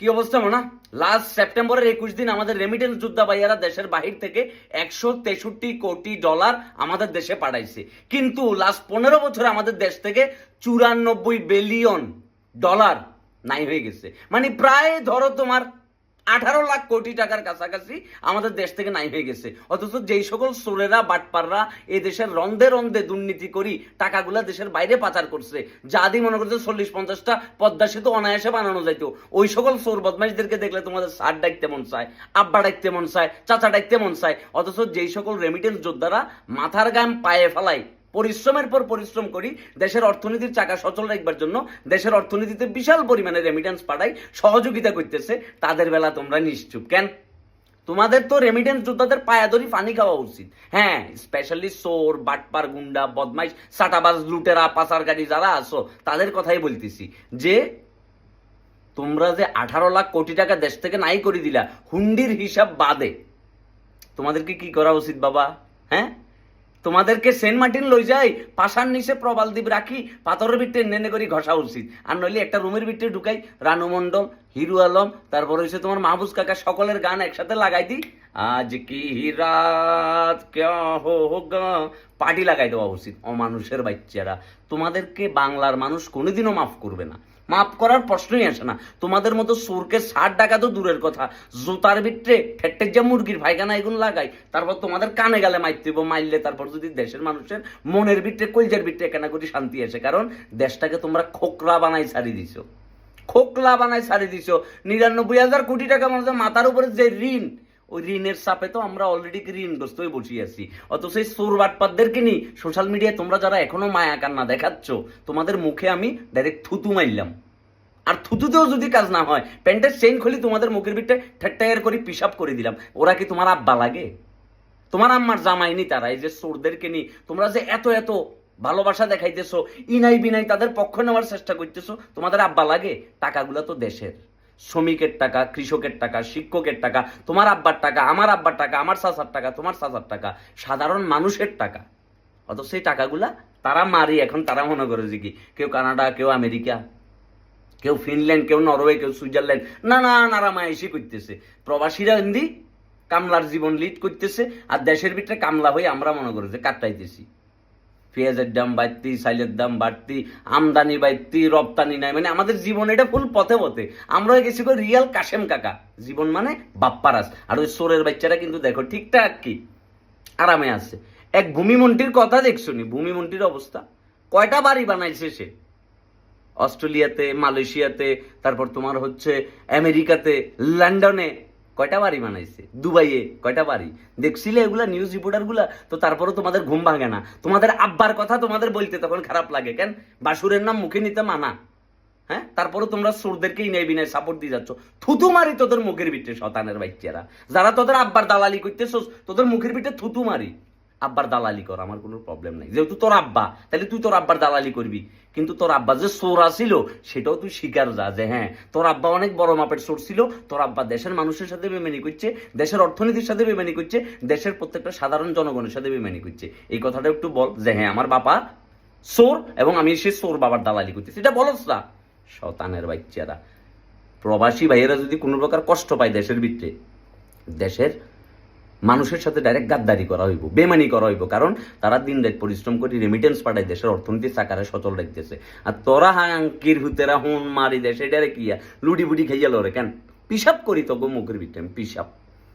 কি অবস্থা মনে? লাস্ট সেপ্টেম্বরের একুশ দিন আমাদের রেমিটেন্স যোদ্ধা ভাইয়ারা দেশের বাহির থেকে একশো তেষট্টি কোটি ডলার আমাদের দেশে পাঠাইছে। কিন্তু লাস্ট পনেরো বছরে আমাদের দেশ থেকে চুরানব্বই বিলিয়ন ডলার নাই হয়ে গেছে। মানে প্রায় ধরো তোমার আঠারো লাখ কোটি টাকার কাছাকাছি আমাদের দেশ থেকে নাই হয়ে গেছে। অথচ যেই সকল সোরেরা বাটপাররা এই দেশের রন্ধে রন্ধে দুর্নীতি করি, টাকাগুলা দেশের বাইরে পাচার করছে। যা দিয়ে মনে করছে চল্লিশ পঞ্চাশটা পদ্মা সেতু অনায়াসে বানানো যাইতো। ওই সকল সোর বদমাইশদেরকে দেখলে তোমাদের সার ডাকতে মন চায়, আব্বা ডাকতে মন চায়, চাচা ডাকতে মন চায়। অথচ যেই সকল রেমিটেন্স যোদ্ধারা মাথার গাম পায়ে ফেলায় পরিশ্রমের পর পরিশ্রম করি, দেশের অর্থনীতির চাকা সচল রাখবার জন্য দেশের অর্থনীতিতে বিশাল পরিমাণে রেমিটেন্স পাঠাই, সহযোগিতা করতেছে, তাদের বেলা তোমরা নিশ্চুপ। কেন? তোমাদের তো রেমিটেন্স যোদ্ধাদের পায়াদরি পানি খাওয়া উচিত। হ্যাঁ স্পেশালি সোর বাটপার গুন্ডা, বদমাইশ সাটাবাজ লুটেরা, পাচারকারী যারা আছো, তাদের কথাই বলতেছি যে, তোমরা যে আঠারো লাখ কোটি টাকা দেশ থেকে নাই করে দিলা, হুন্ডির হিসাব বাদে, তোমাদেরকে কি করা উচিত বাবা? হ্যাঁ? তোমাদেরকে সেন্ট মার্টিন লই যাই, পাশার নিচে প্রবাল দ্বীপ রাখি, পাথরের ভিতরে নেনে করি ঘষা উচিত। আর নইলে একটা রুমের ভিতরে ঢুকাই রানু মণ্ডল হিরু আলম, তারপর হচ্ছে তোমার মাহবুজ কাকা, সকলের গান একসাথে লাগাই দিই। আজ কি রাত পার্টি লাগাই দেওয়া উচিত, অমানুষের বাচ্চারা। তোমাদেরকে বাংলার মানুষ কোনোদিনও মাফ করবে না। মাফ করার প্রশ্নই আসে না। তোমাদের মতো সুরকে ষাট টাকা তো দূরের কথা। জুতার ভিতরে ঠেট্টের যে মুরগির ভাইখানা এগুলো লাগাই তারপর তোমাদের কানে গেলে মাইতে হইব, মাইলে তারপর যদি দেশের মানুষের মনের ভিতরে কলজের ভিতরে কেনা করি শান্তি আসে। কারণ দেশটাকে তোমরা খোকরা বানাই ছাড়ি দিছো। খোকলা বানাই ছাড়ি দিছো। নিরানব্বই হাজার কোটি টাকা মানুষের মাথার উপরে যে ঋণ ওই ঋণের চাপে তো আমরা অলরেডি ঋণগ্রস্ত হয়ে বসে আছি। অত সেই সোর বাটপাতদেরকে নিয়ে সোশ্যাল মিডিয়ায় তোমরা যারা এখনও মায়া কান্না দেখাচ্ছ, তোমাদের মুখে আমি ডাইরেক্ট থুতু মারলাম। আর থুতুতেও যদি কাজ না হয়, প্যান্টের চেইন খুলি তোমাদের মুখের ভিতরে ঠেট্টাইয়ার করে পিসাব করে দিলাম। ওরা কি তোমার আব্বা লাগে? তোমার আম্মার জামাইনি তারা, এই যে সোরদেরকে নিয়ে তোমরা যে এত এত ভালোবাসা দেখাইতেছো, ইনাই বিনাই তাদের পক্ষ নেওয়ার চেষ্টা করতেছো, তোমাদের আব্বা লাগে? টাকাগুলো তো দেশের। শ্রমিকের টাকা, কৃষকের টাকা, শিক্ষকের টাকা, তোমার আব্বার টাকা, আমার আব্বার টাকা, আমার চাচার টাকা, তোমার চাচার টাকা, সাধারণ মানুষের টাকা। অত সেই টাকাগুলা তারা মারি, এখন তারা মনে করে যে কি, কেউ কানাডা, কেউ আমেরিকা, কেউ ফিনল্যান্ড, কেউ নরওয়ে, কেউ সুইজারল্যান্ড না না নারামায়াসি করতেছে। প্রবাসীরা হিন্দি, কামলার জীবন লিড করতেছে, আর দেশের ভিতরে কামলা হয়ে আমরা মনে করি যে কাটাইতেছি। পেঁয়াজের দাম বাড়তি সাইলের দাম বাড়তি, আমদানি বাড়তি, রপ্তানি নাই। মানে আমাদের জীবন এটা ফুল পথে পথে। আমরা গেছি রিয়াল কাশেম কাকা। জীবন মানে বাপ্পারাস আর ওই সোরের বাচ্চারা কিন্তু দেখো ঠিকঠাক কি? আরামে আছে। এক ভূমিমন্ত্রীর কথা দেখছ নি? ভূমিমন্ত্রীর অবস্থা। কয়টা বাড়ি বানাইছে সে? অস্ট্রেলিয়াতে, মালয়েশিয়াতে, তারপর তোমার হচ্ছে আমেরিকাতে, লন্ডনে। কয়টা বাড়ি বানাইছে? দুবাইয়ে কয়টা বাড়ি? দেখছিলে এগুলা নিউজ রিপোর্টারগুলা তো তারপরে তোমাদের ঘুম ভাঙে না। তোমাদের আব্বার কথা তোমাদের বলতে তখন খারাপ লাগে, কেন? বাসুরের নাম মুখে নিতে মানা। হ্যাঁ? তারপরে তোমরা সুরদেরকেই ইনাই বিনাই সাপোর্ট দিয়ে যাচ্ছ। থুতু মারি তোদের মুখের ভিতরে শতানের বাচ্চারা। যারা তোদের আব্বার দালালি করতেছ তোদের মুখের ভিতরে থুতু মারি। আব্বার দালালি কর, আমার কোনো প্রবলেম নাই। যেহেতু তোর আব্বা, তাহলে তুই তোর আব্বার দালালি করবি। কিন্তু তোর আব্বা যে সোর ছিল সেটাও তুই স্বীকার যা যে হ্যাঁ তোর আব্বা অনেক বড় মাপের সোর ছিল, তোর আব্বা দেশের মানুষের সাথে বেমানি করছে, দেশের অর্থনীতির সাথে বেমানি করছে, দেশের প্রত্যেকটা সাধারণ জনগণের সাথে বেমানি করছে। এই কথাটা একটু বল যে হ্যাঁ আমার বাবা সোর এবং আমি সে সোর বাবার দালালি করতেছি। এটা বলস না। শতানের বাচ্চারা। প্রবাসী ভাইয়েরা যদি কোনো প্রকার কষ্ট পায় দেশের ভিতরে, দেশের মানুষের সাথে ডাইরেক্ট গাদ্দারি করা হইব, বেমানি করা হইব। কারণ তারা দিন রাত পরিশ্রম করে রেমিটেন্স পাঠায় দেশের অর্থনীতি চাকারে সচল রাখতেছে। আর তোরা হাঙ্কির হুতেরা হুন মারি দেশে ডাইরেক্ট কি লুডি বুডি খাইয়া রে কেন? পিসাব করি তো গো মুখের ভিতরে পিসাব